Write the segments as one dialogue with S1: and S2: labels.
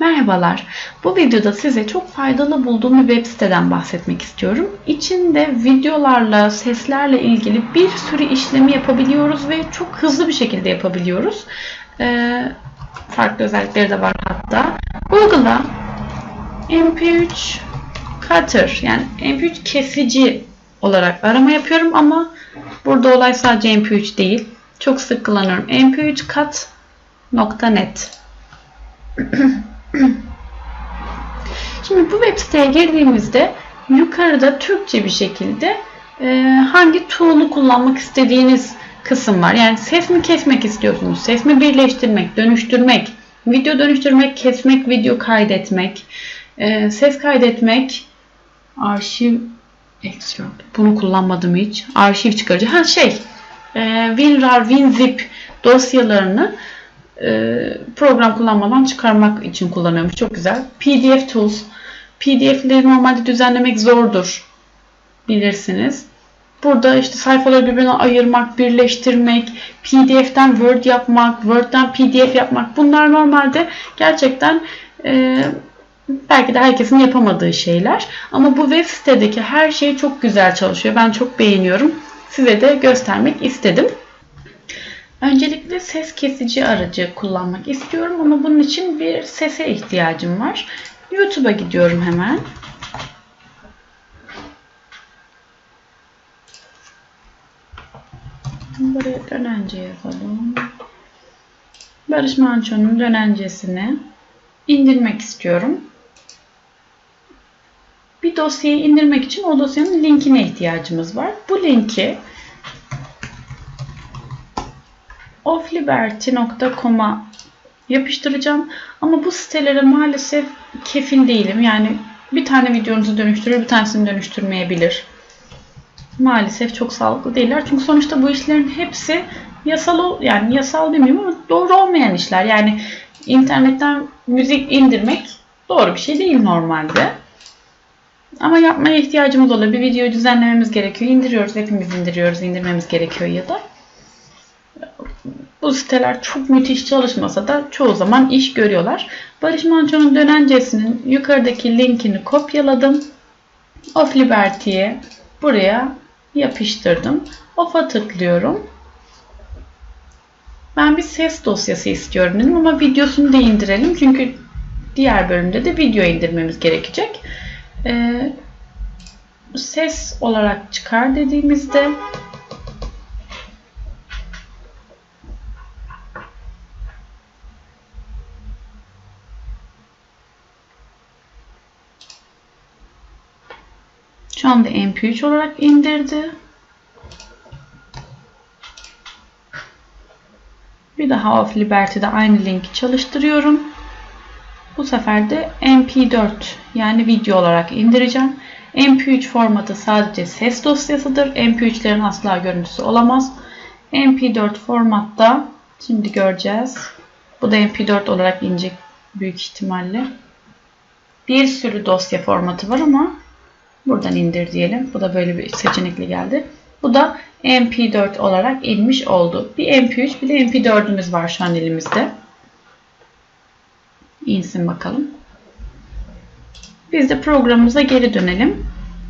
S1: Merhabalar. Bu videoda size çok faydalı bulduğum bir web siteden bahsetmek istiyorum. İçinde videolarla, seslerle ilgili bir sürü işlemi yapabiliyoruz ve çok hızlı bir şekilde yapabiliyoruz. Ee, farklı özellikleri de var hatta. Google'a MP3 Cutter yani MP3 kesici olarak arama yapıyorum ama burada olay sadece MP3 değil. Çok sık kullanıyorum. mp3cut.net Şimdi bu web siteye girdiğimizde yukarıda Türkçe bir şekilde e, hangi tool'u kullanmak istediğiniz kısım var. Yani ses mi kesmek istiyorsunuz? Ses mi birleştirmek, dönüştürmek, video dönüştürmek, kesmek, video kaydetmek, e, ses kaydetmek, arşiv export. Bunu kullanmadım hiç. Arşiv çıkarıcı. Ha şey, e, WinRAR, WinZip dosyalarını program kullanmadan çıkarmak için kullanıyormuş. Çok güzel. PDF Tools. PDF'leri normalde düzenlemek zordur. Bilirsiniz. Burada işte sayfaları birbirine ayırmak, birleştirmek, PDF'den Word yapmak, Word'den PDF yapmak bunlar normalde gerçekten e, belki de herkesin yapamadığı şeyler. Ama bu web sitedeki her şey çok güzel çalışıyor. Ben çok beğeniyorum. Size de göstermek istedim. Öncelikle ses kesici aracı kullanmak istiyorum ama bunun için bir sese ihtiyacım var. YouTube'a gidiyorum hemen. Buraya dönence yazalım. Barış Manço'nun dönencesini indirmek istiyorum. Bir dosyayı indirmek için o dosyanın linkine ihtiyacımız var. Bu linki offliberty.com'a yapıştıracağım. Ama bu sitelere maalesef kefil değilim. Yani bir tane videonuzu dönüştürür, bir tanesini dönüştürmeyebilir. Maalesef çok sağlıklı değiller. Çünkü sonuçta bu işlerin hepsi yasal yani yasal demeyeyim ama doğru olmayan işler. Yani internetten müzik indirmek doğru bir şey değil normalde. Ama yapmaya ihtiyacımız oluyor. Bir videoyu düzenlememiz gerekiyor. İndiriyoruz. Hepimiz indiriyoruz. indirmemiz gerekiyor ya da. Bu siteler çok müthiş çalışmasa da çoğu zaman iş görüyorlar. Barış Manço'nun dönencesinin yukarıdaki linkini kopyaladım. Of Liberty'ye buraya yapıştırdım. Off'a tıklıyorum. Ben bir ses dosyası istiyorum dedim ama videosunu da indirelim. Çünkü diğer bölümde de video indirmemiz gerekecek. Ee, ses olarak çıkar dediğimizde Şu anda MP3 olarak indirdi. Bir daha Off Liberty'de aynı linki çalıştırıyorum. Bu sefer de MP4 yani video olarak indireceğim. MP3 formatı sadece ses dosyasıdır. MP3'lerin asla görüntüsü olamaz. MP4 formatta şimdi göreceğiz. Bu da MP4 olarak inecek büyük ihtimalle. Bir sürü dosya formatı var ama Buradan indir diyelim. Bu da böyle bir seçenekli geldi. Bu da MP4 olarak inmiş oldu. Bir MP3 bir de MP4'ümüz var şu an elimizde. İnsin bakalım. Biz de programımıza geri dönelim.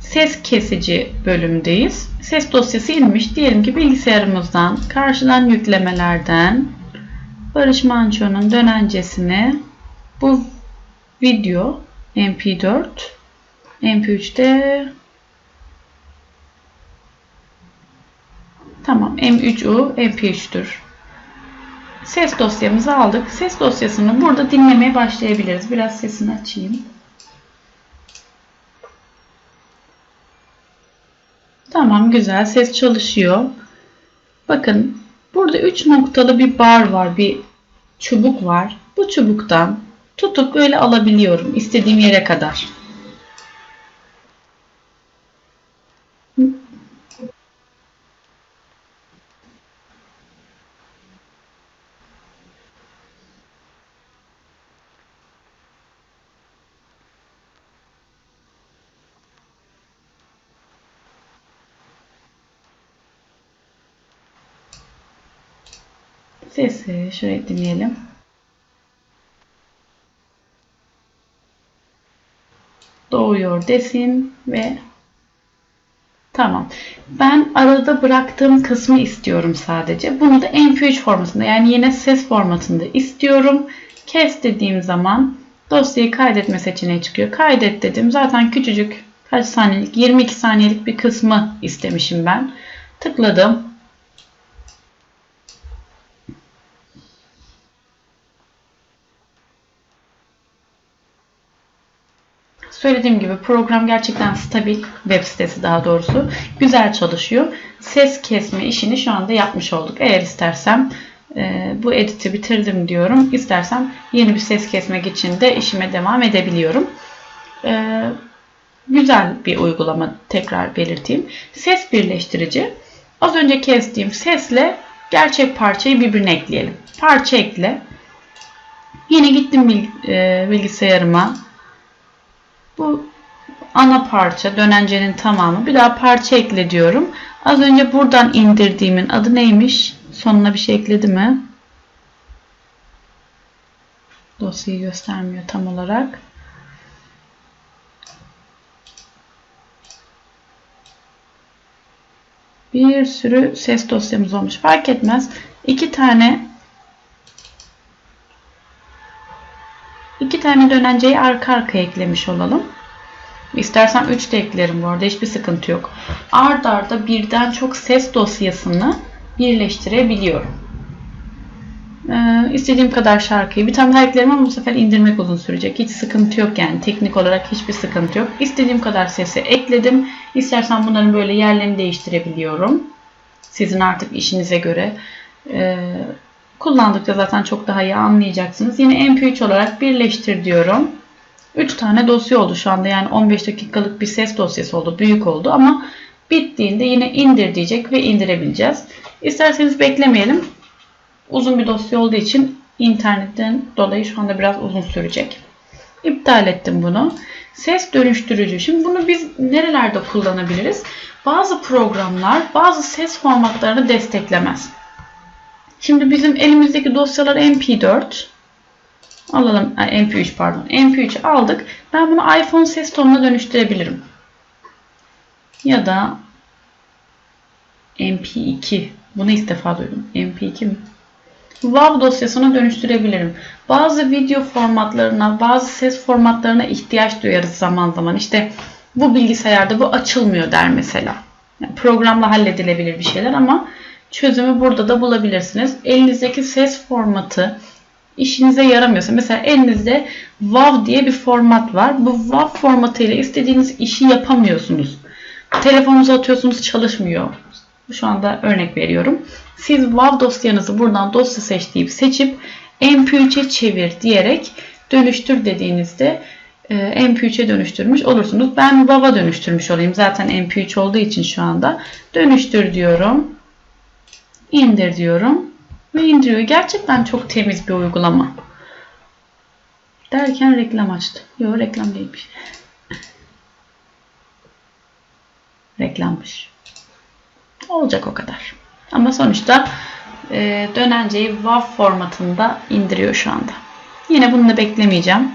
S1: Ses kesici bölümdeyiz. Ses dosyası inmiş. Diyelim ki bilgisayarımızdan, karşıdan yüklemelerden Barış Manço'nun dönencesine bu video MP4 MP3'te Tamam M3U MP3'tür. Ses dosyamızı aldık. Ses dosyasını burada dinlemeye başlayabiliriz. Biraz sesini açayım. Tamam güzel ses çalışıyor. Bakın burada 3 noktalı bir bar var. Bir çubuk var. Bu çubuktan tutup böyle alabiliyorum istediğim yere kadar. Sesi şöyle dinleyelim. doğuyor desin ve tamam. Ben arada bıraktığım kısmı istiyorum sadece. Bunu da MP3 formatında yani yine ses formatında istiyorum. Kes dediğim zaman dosyayı kaydetme seçeneği çıkıyor. Kaydet dedim. Zaten küçücük kaç saniyelik 22 saniyelik bir kısmı istemişim ben. Tıkladım. Söylediğim gibi program gerçekten stabil. Web sitesi daha doğrusu. Güzel çalışıyor. Ses kesme işini şu anda yapmış olduk. Eğer istersem e, bu editi bitirdim diyorum. İstersem yeni bir ses kesmek için de işime devam edebiliyorum. E, güzel bir uygulama tekrar belirteyim. Ses birleştirici. Az önce kestiğim sesle gerçek parçayı birbirine ekleyelim. Parça ekle. Yine gittim e, bilgisayarıma bu ana parça dönencenin tamamı. Bir daha parça ekle diyorum. Az önce buradan indirdiğimin adı neymiş? Sonuna bir şey ekledi mi? Dosyayı göstermiyor tam olarak. Bir sürü ses dosyamız olmuş. Fark etmez. İki tane İki tane dönenceyi arka arkaya eklemiş olalım. İstersen 3 de eklerim bu arada hiçbir sıkıntı yok. Ard arda birden çok ses dosyasını birleştirebiliyorum. Ee, istediğim kadar şarkıyı bir tane daha eklerim ama bu sefer indirmek uzun sürecek. Hiç sıkıntı yok yani teknik olarak hiçbir sıkıntı yok. İstediğim kadar sesi ekledim. İstersen bunların böyle yerlerini değiştirebiliyorum. Sizin artık işinize göre. Ee, Kullandıkça zaten çok daha iyi anlayacaksınız. Yine MP3 olarak birleştir diyorum. 3 tane dosya oldu şu anda. Yani 15 dakikalık bir ses dosyası oldu. Büyük oldu ama bittiğinde yine indir diyecek ve indirebileceğiz. İsterseniz beklemeyelim. Uzun bir dosya olduğu için internetten dolayı şu anda biraz uzun sürecek. İptal ettim bunu. Ses dönüştürücü. Şimdi bunu biz nerelerde kullanabiliriz? Bazı programlar bazı ses formatlarını desteklemez. Şimdi bizim elimizdeki dosyalar MP4. Alalım. MP3 pardon. MP3 aldık. Ben bunu iPhone ses tonuna dönüştürebilirim. Ya da MP2. Bunu ilk defa duydum. MP2 mi? WAV dosyasına dönüştürebilirim. Bazı video formatlarına, bazı ses formatlarına ihtiyaç duyarız zaman zaman. İşte bu bilgisayarda bu açılmıyor der mesela. Yani programla halledilebilir bir şeyler ama çözümü burada da bulabilirsiniz. Elinizdeki ses formatı işinize yaramıyorsa mesela elinizde WAV diye bir format var. Bu WAV formatı ile istediğiniz işi yapamıyorsunuz. Telefonunuzu atıyorsunuz çalışmıyor. Şu anda örnek veriyorum. Siz WAV dosyanızı buradan dosya seç deyip seçip MP3'e çevir diyerek dönüştür dediğinizde e, MP3'e dönüştürmüş olursunuz. Ben WAV'a dönüştürmüş olayım. Zaten MP3 olduğu için şu anda. Dönüştür diyorum indir diyorum ve indiriyor. Gerçekten çok temiz bir uygulama. Derken reklam açtı. Yok reklam değilmiş. Reklammış. Olacak o kadar. Ama sonuçta e, dönenceyi WAV formatında indiriyor şu anda. Yine bunu da beklemeyeceğim.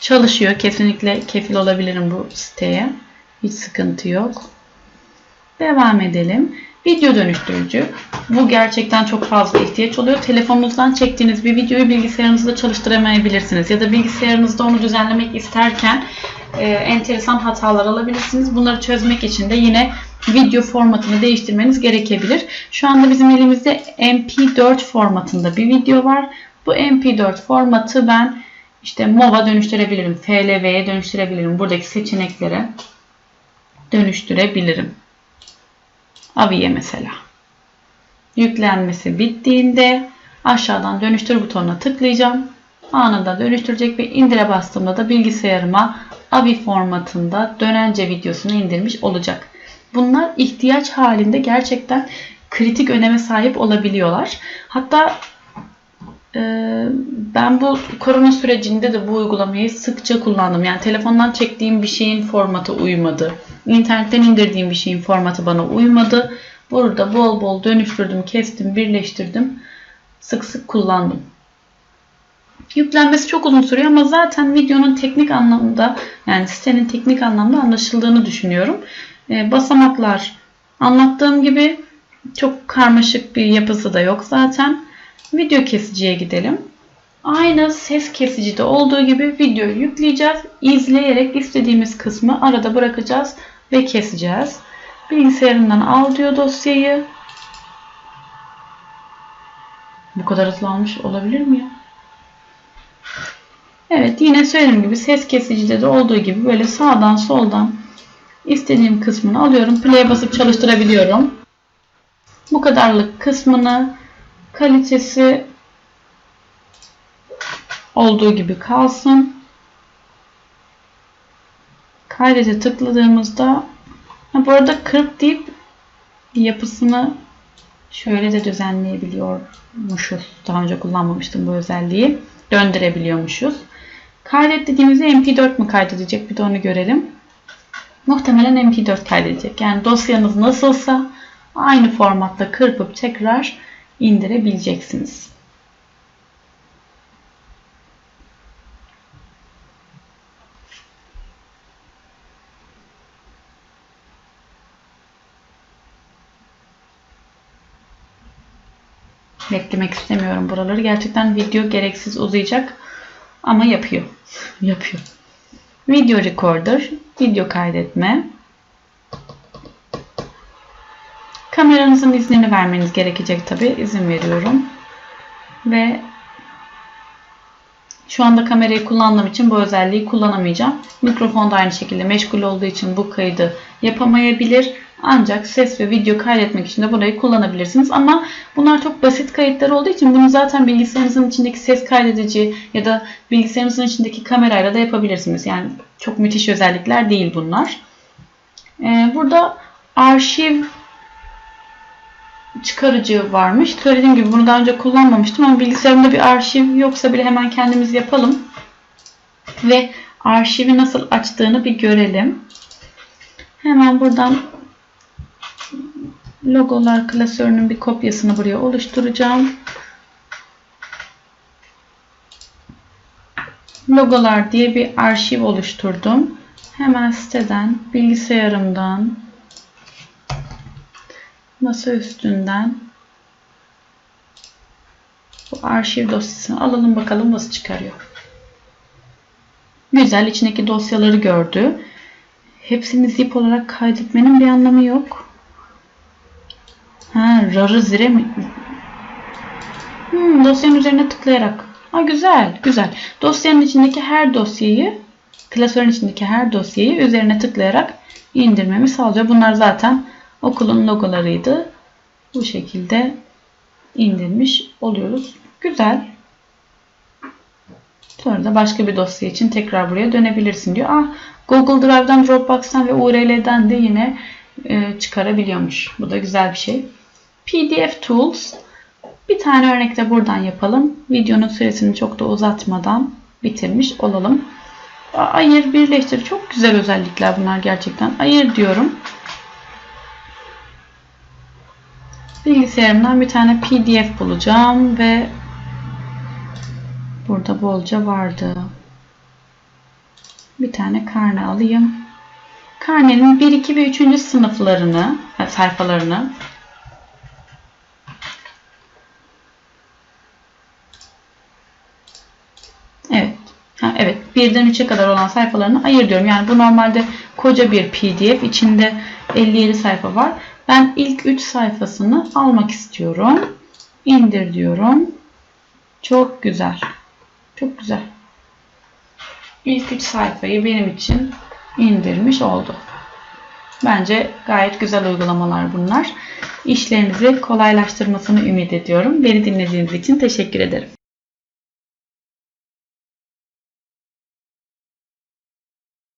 S1: Çalışıyor. Kesinlikle kefil olabilirim bu siteye. Hiç sıkıntı yok. Devam edelim. Video dönüştürücü. Bu gerçekten çok fazla ihtiyaç oluyor. Telefonunuzdan çektiğiniz bir videoyu bilgisayarınızda çalıştıramayabilirsiniz. Ya da bilgisayarınızda onu düzenlemek isterken e, enteresan hatalar alabilirsiniz. Bunları çözmek için de yine video formatını değiştirmeniz gerekebilir. Şu anda bizim elimizde MP4 formatında bir video var. Bu MP4 formatı ben işte MOV'a dönüştürebilirim. FLV'ye dönüştürebilirim. Buradaki seçeneklere dönüştürebilirim. Aviye mesela. Yüklenmesi bittiğinde aşağıdan dönüştür butonuna tıklayacağım. Anında dönüştürecek ve indire bastığımda da bilgisayarıma AVI formatında dönence videosunu indirmiş olacak. Bunlar ihtiyaç halinde gerçekten kritik öneme sahip olabiliyorlar. Hatta e, ben bu korona sürecinde de bu uygulamayı sıkça kullandım. Yani telefondan çektiğim bir şeyin formatı uymadı. İnternetten indirdiğim bir şeyin formatı bana uymadı. Burada bol bol dönüştürdüm, kestim, birleştirdim. Sık sık kullandım. Yüklenmesi çok uzun sürüyor ama zaten videonun teknik anlamda yani sitenin teknik anlamda anlaşıldığını düşünüyorum. E, basamaklar anlattığım gibi çok karmaşık bir yapısı da yok zaten. Video kesiciye gidelim. Aynı ses kesicide olduğu gibi videoyu yükleyeceğiz. İzleyerek istediğimiz kısmı arada bırakacağız ve keseceğiz. Bilgisayarından al diyor dosyayı. Bu kadar hızlı almış olabilir mi ya? Evet yine söylediğim gibi ses kesicide de olduğu gibi böyle sağdan soldan istediğim kısmını alıyorum. Play'e basıp çalıştırabiliyorum. Bu kadarlık kısmını kalitesi olduğu gibi kalsın. Kaydete tıkladığımızda ha, bu arada 40 deyip yapısını şöyle de düzenleyebiliyormuşuz. Daha önce kullanmamıştım bu özelliği. Döndürebiliyormuşuz. Kaydet dediğimizde MP4 mu kaydedecek? Bir de onu görelim. Muhtemelen MP4 kaydedecek. Yani dosyanız nasılsa aynı formatta kırpıp tekrar indirebileceksiniz. Beklemek istemiyorum buraları. Gerçekten video gereksiz uzayacak. Ama yapıyor. yapıyor. Video recorder. Video kaydetme. Kameranızın iznini vermeniz gerekecek tabi. İzin veriyorum. Ve şu anda kamerayı kullandığım için bu özelliği kullanamayacağım. Mikrofon da aynı şekilde meşgul olduğu için bu kaydı yapamayabilir. Ancak ses ve video kaydetmek için de burayı kullanabilirsiniz. Ama bunlar çok basit kayıtlar olduğu için bunu zaten bilgisayarınızın içindeki ses kaydedici ya da bilgisayarınızın içindeki kamerayla da yapabilirsiniz. Yani çok müthiş özellikler değil bunlar. Ee, burada arşiv çıkarıcı varmış. Söylediğim gibi bunu daha önce kullanmamıştım ama bilgisayarımda bir arşiv yoksa bile hemen kendimiz yapalım. Ve arşivi nasıl açtığını bir görelim. Hemen buradan logolar klasörünün bir kopyasını buraya oluşturacağım. Logolar diye bir arşiv oluşturdum. Hemen siteden, bilgisayarımdan, masa üstünden bu arşiv dosyasını alalım bakalım nasıl çıkarıyor. Güzel içindeki dosyaları gördü. Hepsini zip olarak kaydetmenin bir anlamı yok. Ha, rarı zire mi? Hmm, dosyanın üzerine tıklayarak. Ha, güzel, güzel. Dosyanın içindeki her dosyayı, klasörün içindeki her dosyayı üzerine tıklayarak indirmemi sağlıyor. Bunlar zaten okulun logolarıydı. Bu şekilde indirmiş oluyoruz. Güzel. Sonra da başka bir dosya için tekrar buraya dönebilirsin diyor. Ah, Google Drive'dan, Dropbox'tan ve URL'den de yine e, çıkarabiliyormuş. Bu da güzel bir şey. PDF Tools. Bir tane örnek de buradan yapalım. Videonun süresini çok da uzatmadan bitirmiş olalım. Ayır, birleştir. Çok güzel özellikler bunlar gerçekten. Ayır diyorum. Bilgisayarımdan bir tane PDF bulacağım ve burada bolca vardı. Bir tane karne alayım. Karnenin 1, 2 ve 3. sınıflarını, sayfalarını Evet. Ha, evet. 1'den 3'e kadar olan sayfalarını ayır diyorum. Yani bu normalde koca bir PDF. içinde 57 sayfa var. Ben ilk 3 sayfasını almak istiyorum. İndir diyorum. Çok güzel. Çok güzel. İlk 3 sayfayı benim için indirmiş oldu. Bence gayet güzel uygulamalar bunlar. İşlerinizi kolaylaştırmasını ümit ediyorum. Beni dinlediğiniz için teşekkür ederim.